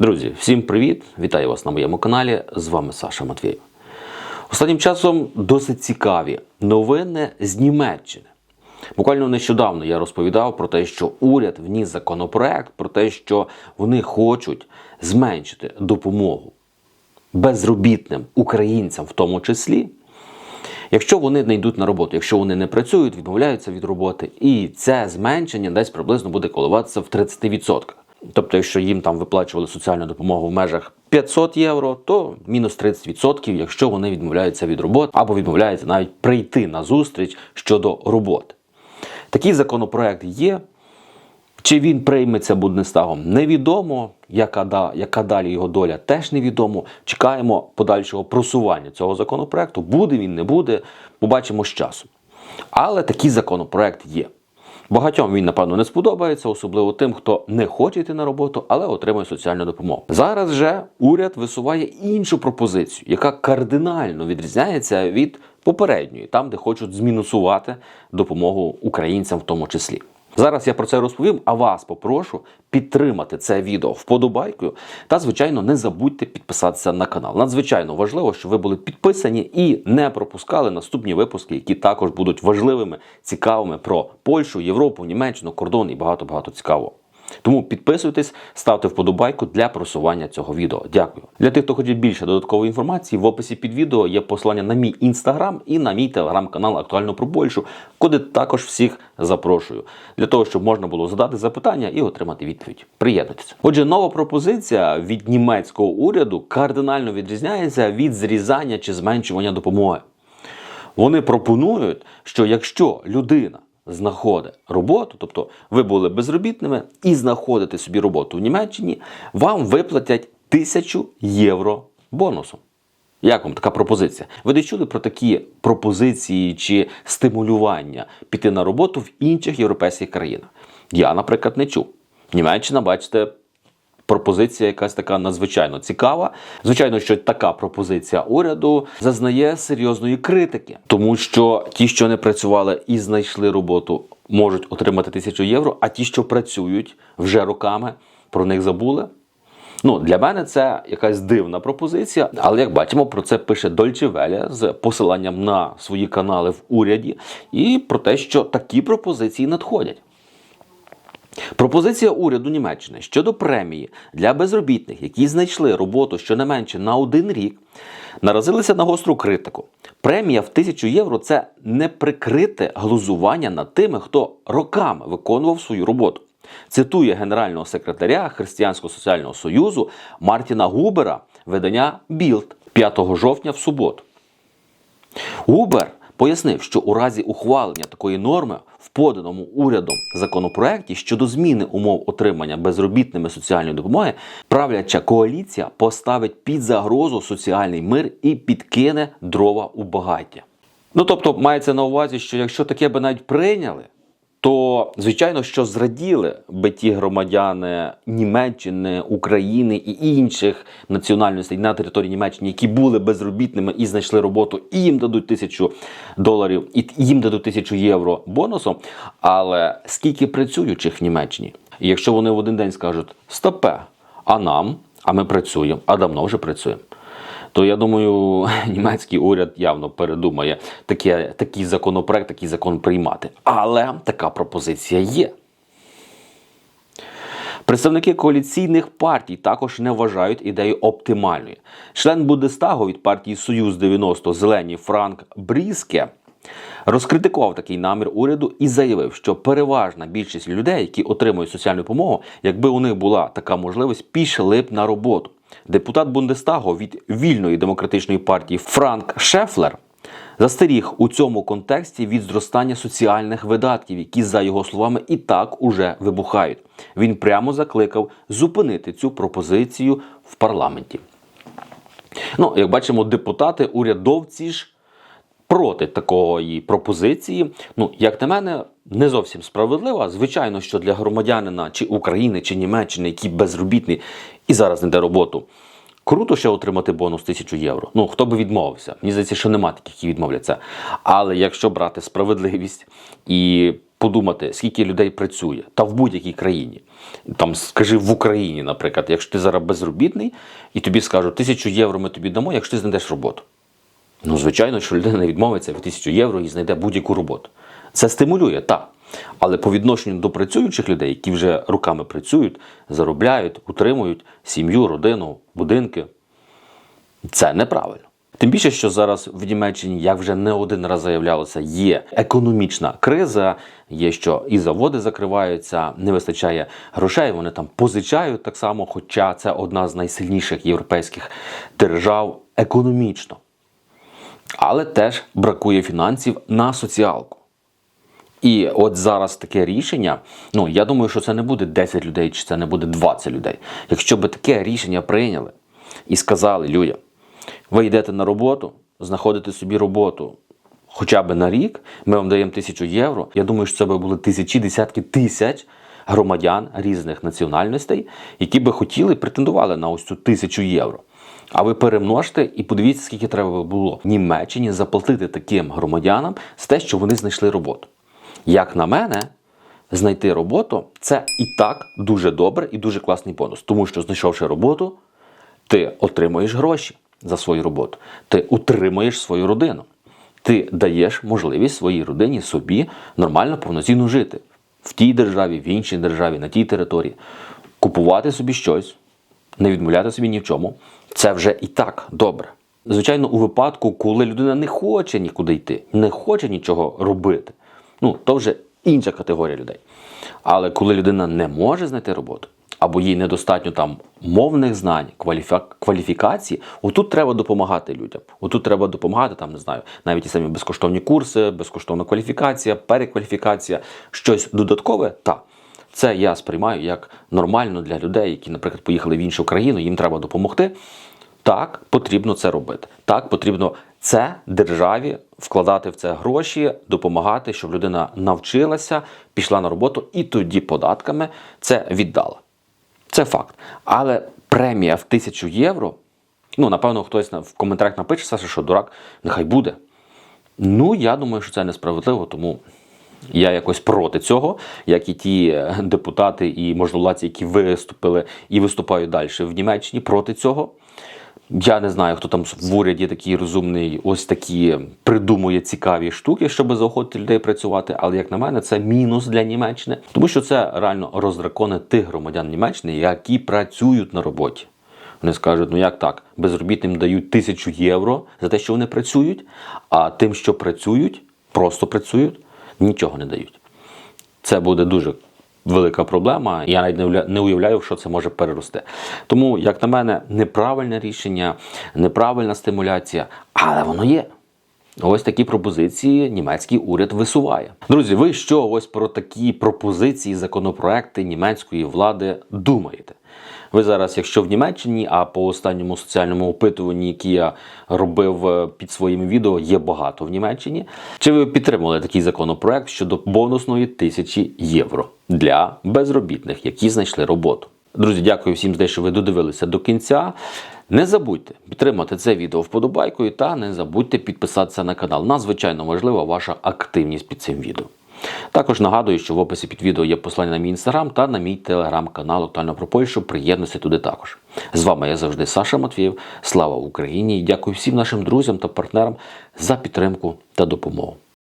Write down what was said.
Друзі, всім привіт! Вітаю вас на моєму каналі. З вами Саша Матвєєв. Останнім часом досить цікаві новини з Німеччини. Буквально нещодавно я розповідав про те, що уряд вніс законопроект про те, що вони хочуть зменшити допомогу безробітним українцям, в тому числі, якщо вони не йдуть на роботу, якщо вони не працюють, відмовляються від роботи, і це зменшення десь приблизно буде коливатися в 30%. Тобто, якщо їм там виплачували соціальну допомогу в межах 500 євро, то мінус 30%, якщо вони відмовляються від роботи або відмовляються навіть прийти на зустріч щодо роботи. Такий законопроект є. Чи він прийметься Бундестагом, невідомо. Яка, да, яка далі його доля, теж невідомо. Чекаємо подальшого просування цього законопроекту. Буде він, не буде, побачимо з часом. Але такий законопроект є. Багатьом він, напевно, не сподобається, особливо тим, хто не хоче йти на роботу, але отримує соціальну допомогу. Зараз же уряд висуває іншу пропозицію, яка кардинально відрізняється від попередньої, там, де хочуть змінусувати допомогу українцям в тому числі. Зараз я про це розповім, а вас попрошу підтримати це відео вподобайкою. Та, звичайно, не забудьте підписатися на канал. Надзвичайно важливо, щоб ви були підписані і не пропускали наступні випуски, які також будуть важливими, цікавими про Польщу, Європу, Німеччину, кордон і багато-багато цікавого. Тому підписуйтесь, ставте вподобайку для просування цього відео. Дякую. Для тих, хто хоче більше додаткової інформації, в описі під відео є посилання на мій інстаграм і на мій телеграм-канал Актуально про Польщу, куди також всіх запрошую для того, щоб можна було задати запитання і отримати відповідь. Приєднуйтесь. Отже, нова пропозиція від німецького уряду кардинально відрізняється від зрізання чи зменшування допомоги. Вони пропонують, що якщо людина знаходить роботу, тобто ви були безробітними і знаходите собі роботу в Німеччині, вам виплатять тисячу євро бонусом. Як вам така пропозиція? Ви не чули про такі пропозиції чи стимулювання піти на роботу в інших європейських країнах? Я, наприклад, не чув. Німеччина, бачите, пропозиція якась така надзвичайно цікава. Звичайно, що така пропозиція уряду зазнає серйозної критики, тому що ті, що не працювали і знайшли роботу, можуть отримати тисячу євро, а ті, що працюють вже роками, про них забули. Ну, для мене це якась дивна пропозиція, але як бачимо, про це пише Deutsche Welle з посиланням на свої канали в уряді і про те, що такі пропозиції надходять. Пропозиція уряду Німеччини щодо премії для безробітних, які знайшли роботу щонайменше на один рік, наразилися на гостру критику. Премія в тисячу євро це неприкрите глузування над тими, хто роками виконував свою роботу. Цитує генерального секретаря Християнського соціального союзу Мартіна Губера видання Білд 5 жовтня в суботу. Губер пояснив, що у разі ухвалення такої норми в поданому урядом законопроекті щодо зміни умов отримання безробітними соціальної допомоги, правляча коаліція поставить під загрозу соціальний мир і підкине дрова у багаття. Ну тобто, мається на увазі, що якщо таке би навіть прийняли, то звичайно, що зраділи би ті громадяни Німеччини, України і інших національностей на території Німеччини, які були безробітними і знайшли роботу, і їм дадуть тисячу доларів, і їм дадуть тисячу євро бонусом. Але скільки працюючих в Німеччині? І якщо вони в один день скажуть стопе, а нам, а ми працюємо, а давно вже працюємо. То я думаю, німецький уряд явно передумає таке, такий законопроект, такий закон приймати. Але така пропозиція є. Представники коаліційних партій також не вважають ідею оптимальною. Член Бундестагу від партії Союз 90 Зелені Франк Бріске розкритикував такий намір уряду і заявив, що переважна більшість людей, які отримують соціальну допомогу, якби у них була така можливість, пішли б на роботу. Депутат Бундестагу від вільної демократичної партії Франк Шефлер застеріг у цьому контексті від зростання соціальних видатків, які, за його словами, і так уже вибухають. Він прямо закликав зупинити цю пропозицію в парламенті. Ну, як бачимо, депутати, урядовці ж проти такої пропозиції. Ну, як на мене, не зовсім справедлива. Звичайно, що для громадянина чи України, чи Німеччини, який безробітний і зараз не йде роботу. Круто ще отримати бонус 1000 євро. Ну хто би відмовився? Мені здається, що нема таких, які відмовляться. Але якщо брати справедливість і подумати, скільки людей працює, та в будь-якій країні. Там скажи в Україні, наприклад, якщо ти зараз безробітний, і тобі скажуть, тисячу євро ми тобі дамо, якщо ти знайдеш роботу. Ну, звичайно, що людина відмовиться від тисячу євро і знайде будь-яку роботу. Це стимулює, так. Але по відношенню до працюючих людей, які вже руками працюють, заробляють, утримують сім'ю, родину, будинки, це неправильно. Тим більше, що зараз в Німеччині, як вже не один раз заявлялося, є економічна криза, є що і заводи закриваються, не вистачає грошей, вони там позичають так само, хоча це одна з найсильніших європейських держав економічно. Але теж бракує фінансів на соціалку. І от зараз таке рішення, ну я думаю, що це не буде 10 людей чи це не буде 20 людей. Якщо би таке рішення прийняли і сказали людям, ви йдете на роботу, знаходите собі роботу хоча б на рік, ми вам даємо тисячу євро. Я думаю, що це би були тисячі, десятки тисяч громадян різних національностей, які би хотіли претендували на ось цю тисячу євро. А ви перемножте і подивіться, скільки треба було Німеччині заплатити таким громадянам за те, що вони знайшли роботу. Як на мене, знайти роботу це і так дуже добре і дуже класний бонус, тому що знайшовши роботу, ти отримуєш гроші за свою роботу, ти утримуєш свою родину, ти даєш можливість своїй родині собі нормально повноцінно жити. В тій державі, в іншій державі, на тій території, купувати собі щось, не відмовляти собі ні в чому. Це вже і так добре. Звичайно, у випадку, коли людина не хоче нікуди йти, не хоче нічого робити, ну то вже інша категорія людей. Але коли людина не може знайти роботу, або їй недостатньо там мовних знань, кваліфі... кваліфікації, отут треба допомагати людям. Отут треба допомагати, там не знаю, навіть ті самі безкоштовні курси, безкоштовна кваліфікація, перекваліфікація, щось додаткове. Та це я сприймаю як нормально для людей, які, наприклад, поїхали в іншу країну, їм треба допомогти. Так, потрібно це робити. Так, потрібно це державі вкладати в це гроші, допомагати, щоб людина навчилася, пішла на роботу і тоді податками це віддала. Це факт. Але премія в тисячу євро. Ну, напевно, хтось в коментарях напише, що дурак, нехай буде. Ну, я думаю, що це несправедливо, тому я якось проти цього, як і ті депутати і можновладці, які виступили і виступають далі в Німеччині проти цього. Я не знаю, хто там в уряді такий розумний, ось такі придумує цікаві штуки, щоб заохотити людей працювати. Але як на мене, це мінус для Німеччини, тому що це реально роздракони тих громадян Німеччини, які працюють на роботі. Вони скажуть, ну як так, безробітним дають тисячу євро за те, що вони працюють, а тим, що працюють, просто працюють, нічого не дають. Це буде дуже велика проблема. Я навіть не уявляю, що це може перерости. Тому, як на мене, неправильне рішення, неправильна стимуляція, але воно є. Ось такі пропозиції німецький уряд висуває. Друзі, ви що ось про такі пропозиції, законопроекти німецької влади думаєте? Ви зараз, якщо в Німеччині, а по останньому соціальному опитуванні, яке я робив е, під своїм відео, є багато в Німеччині. Чи ви підтримали такий законопроект щодо бонусної тисячі євро для безробітних, які знайшли роботу? Друзі, дякую всім за те, що ви додивилися до кінця. Не забудьте підтримати це відео вподобайкою та не забудьте підписатися на канал. Надзвичайно важлива ваша активність під цим відео. Також нагадую, що в описі під відео є посилання на мій інстаграм та на мій телеграм-канал «Актуально про Польщу. Приєднуйся туди також. З вами я завжди Саша Матвієв. Слава Україні! І дякую всім нашим друзям та партнерам за підтримку та допомогу.